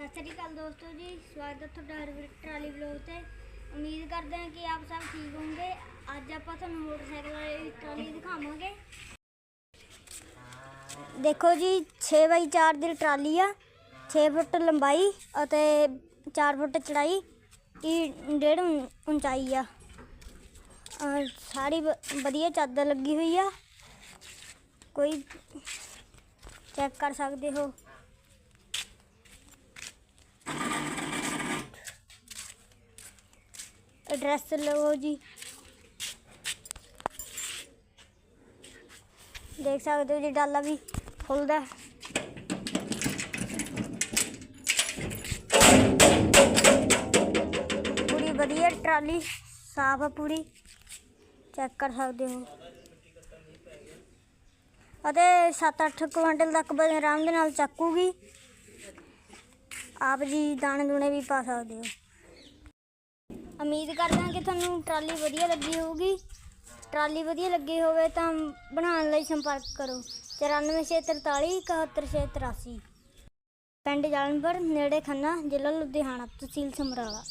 ਸਤਿ ਸ੍ਰੀ ਅਕਾਲ ਦੋਸਤੋ ਜੀ, ਸਵਾਗਤ ਹੈ ਤੁਹਾਡਾ ਹਰਵੀਰ ਟਰਾਲੀ ਵਲੌਗ ਤੇ। ਉਮੀਦ ਕਰਦੇ ਹਾਂ ਕਿ ਆਪ ਸਭ ਠੀਕ ਹੋਵੋਗੇ। ਅੱਜ ਆਪਾਂ ਤੁਹਾਨੂੰ ਮੋਟਰਸਾਈਕਲ ਵਾਲੀ ਟਰਾਲੀ ਦਿਖਾਵਾਂਗੇ। ਦੇਖੋ ਜੀ 6x4 ਦੀ ਟਰਾਲੀ ਆ। 6 ਫੁੱਟ ਲੰਬਾਈ ਅਤੇ 4 ਫੁੱਟ ਚੜਾਈ। ਇਹ ਡੇਢ ਉਚਾਈ ਆ। ਸਾਰੀ ਵ- ਵਧੀਆ ਚਾਦਰ ਲੱਗੀ ਹੋਈ ਆ। ਕੋਈ ਚੈੱਕ ਕਰ ਸਕਦੇ ਹੋ? ਐਡਰੈਸ ਲਵੋ ਜੀ। ਦੇਖ ਸਕਦੇ ਹੋ ਜੀ, ਡਾਲਾ ਵੀ ਖੁੱਲਦਾ ਪੂਰੀ ਵਧੀਆ ਟਰਾਲੀ, ਸਾਫ਼ ਆ ਪੂਰੀ। ਚੈੱਕ ਕਰ ਸਕਦੇ ਹੋ। ਅਤੇ 7-8 ਕੁਇੰਟਲ ਤੱਕ ਆਰਾਮ ਦੇ ਨਾਲ ਚੱਕੂਗੀ। ਆਪ ਜੀ ਦਾਣੇ ਦੂਣੇ ਵੀ ਪਾ ਸਕਦੇ ਹੋ। ਉਮੀਦ ਕਰਦੇ ਹਾਂ ਕਿ ਤੁਹਾਨੂੰ ਟਰਾਲੀ ਵਧੀਆ ਲੱਗੀ ਹੋਊਗੀ। ਟਰਾਲੀ ਵਧੀਆ ਲੱਗੀ ਹੋਵੇ ਤਾਂ ਬਣਾਉਣ ਲਈ ਸੰਪਰਕ ਕਰੋ। 9443 71683 ਪਿੰਡ ਜਾਲਮਪੁਰ ਨੇੜੇ ਖੰਨਾ, ਜ਼ਿਲ੍ਹਾ ਲੁਧਿਆਣਾ, ਤਹਿਸੀਲ ਸਮਰਾਲਾ।